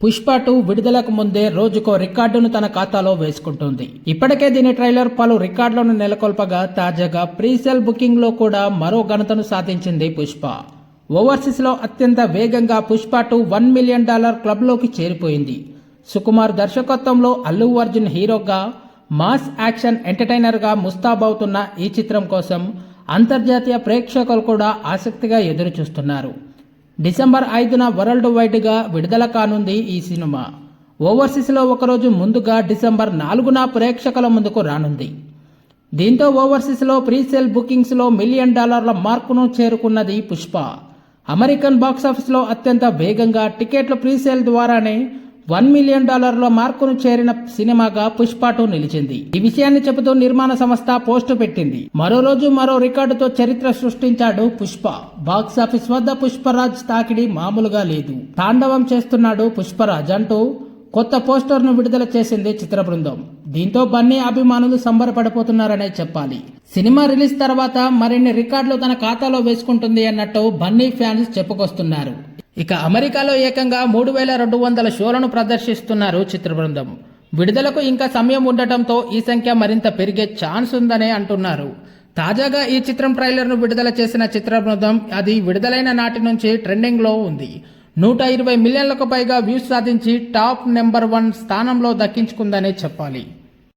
Pushpa two విడుదలకు ముందే రోజుకో రికార్డును తన ఖాతాలో వేసుకుంటుంది. ఇప్పటికే దీని ట్రైలర్ పలు రికార్డులను నెలకొల్పగా తాజాగా ప్రీసెల్ బుకింగ్లో కూడా మరో ఘనతను సాధించింది పుష్ప. ఓవర్సీస్లో అత్యంత వేగంగా Pushpa two one million dollar క్లబ్లోకి చేరిపోయింది. సుకుమార్ దర్శకత్వంలో అల్లు అర్జున్ హీరోగా మాస్ యాక్షన్ ఎంటర్టైనర్గా ముస్తాబవుతున్న ఈ చిత్రం కోసం అంతర్జాతీయ ప్రేక్షకులు కూడా ఆసక్తిగా ఎదురుచూస్తున్నారు. డిసెంబర్ ఐదున వరల్డ్ వైడ్గా విడుదల కానుంది ఈ సినిమా. ఓవర్సీస్లో ఒకరోజు ముందుగా డిసెంబర్ నాలుగున ప్రేక్షకుల ముందుకు రానుంది. దీంతో ఓవర్సీస్లో ప్రీసేల్ బుకింగ్స్లో మిలియన్ డాలర్ల మార్కును చేరుకున్నది పుష్ప. అమెరికన్ బాక్సాఫీస్లో అత్యంత వేగంగా టికెట్లు ప్రీసేల్ ద్వారానే వన్ మిలియన్ డాలర్ల మార్కును చేరిన సినిమాగా పుష్ప టూ నిలిచింది. ఈ విషయాన్ని చెబుతూ నిర్మాణ సంస్థ పోస్టు పెట్టింది. మరో రోజు మరో రికార్డుతో చరిత్ర సృష్టించాడు పుష్ప. బాక్సాఫీస్ వద్ద పుష్పరాజ్ తాకిడి మామూలుగా లేదు. తాండవం చేస్తున్నాడు పుష్పరాజ్ అంటూ కొత్త పోస్టర్ను విడుదల చేసింది చిత్ర బృందం. దీంతో బన్నీ అభిమానులు సంబరపడిపోతున్నారనే చెప్పాలి. సినిమా రిలీజ్ తర్వాత మరిన్ని రికార్డులు తన ఖాతాలో వేసుకుంటుంది అన్నట్టు బన్నీ ఫ్యాన్స్ చెప్పుకొస్తున్నారు. ఇక అమెరికాలో ఏకంగా మూడు వేల రెండు వందల షోలను ప్రదర్శిస్తున్నారు చిత్ర బృందం విడుదలకు ఇంకా సమయం ఉండటంతో ఈ సంఖ్య మరింత పెరిగే ఛాన్స్ ఉందనే అంటున్నారు. తాజాగా ఈ చిత్రం ట్రైలర్ను విడుదల చేసిన చిత్ర బృందం అది విడుదలైన నాటి నుంచి ట్రెండింగ్లో ఉంది. నూట ఇరవై మిలియన్లకు పైగా వ్యూస్ సాధించి టాప్ నెంబర్ వన్ స్థానంలో దక్కించుకుందనే చెప్పాలి.